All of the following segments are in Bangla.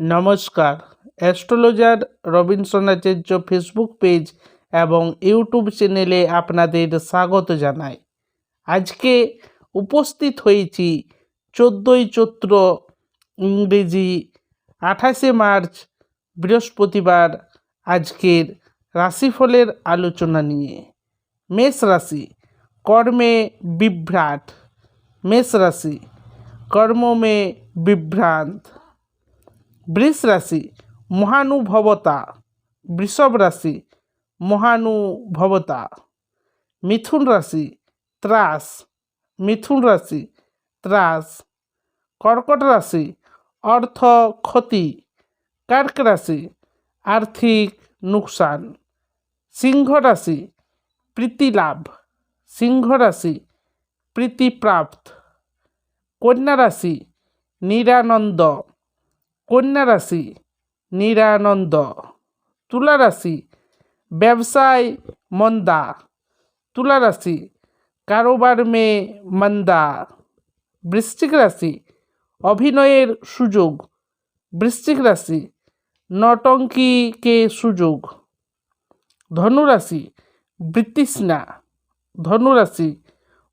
নমস্কার। Astrologer Robinson Acharya Facebook page এবং ইউটিউব চ্যানেলে আপনাদের স্বাগত জানাই। আজকে উপস্থিত হয়েছি চোদ্দোই চৈত্র ইংরেজি আঠাশে মার্চ, বৃহস্পতিবার আজকের রাশিফলের আলোচনা নিয়ে। মেষ রাশি, কর্মে বিভ্রাট। মেষ রাশি, কর্মমে বিভ্রান্ত। বৃষ রাশি মহানুভবতা। বৃষভ রাশি মহানুভবতা। মিথুন রাশি ত্রাস। মিথুন রাশি ত্রাস। কর্কট রাশি অর্থ ক্ষতি কর্ক রাশি আর্থিক নুকসান। সিংহ রাশি প্রীতি লাভ সিংহ রাশি প্রীতিপ্রাপ্ত। কন্যা রাশি নিরানন্দ। কন্যা রাশি নিরানন্দ। তুলা রাশি ব্যবসায় মন্দা। তুলা রাশি কারোবার মে মন্দা। বৃশ্চিক রাশি, অভিনয়ের সুযোগ। বৃশ্চিক রাশি, নটঙ্কিকে সুযোগ। ধনুরাশি বৃত্তিস্না ধনুরাশি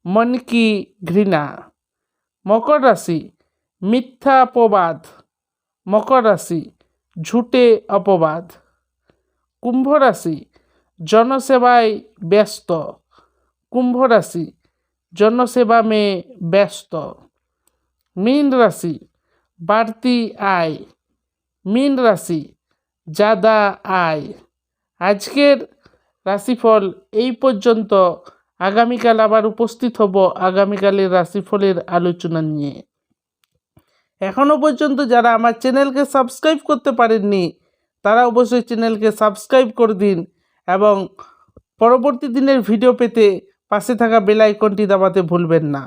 মন কি ঘৃণা। মকর রাশি, মিথ্যা অপবাদ মকর রাশি, ঝুটে অপবাদ। কুম্ভ রাশি জনসেবায় ব্যস্ত। কুম্ভ রাশি জনসেবা মে ব্যস্ত। মীন রাশি বাড়তি আয়। মীন রাশি জাদা আয়। আজকের রাশিফল এই পর্যন্ত। আগামীকাল আবার উপস্থিত হব আগামীকালের রাশিফলের আলোচনা নিয়ে। এখনও পর্যন্ত যারা আমার চ্যানেলকে সাবস্ক্রাইব করতে পারেননি, তারা অবশ্যই চ্যানেলকে সাবস্ক্রাইব করে দিন এবং পরবর্তী দিনের ভিডিও পেতে পাশে থাকা বেল আইকনটি দাবাতে ভুলবেন না।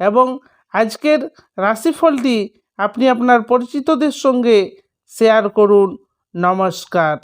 এবং আজকের রাশিফলটি আপনি আপনার পরিচিতদের সঙ্গে শেয়ার করুন। নমস্কার।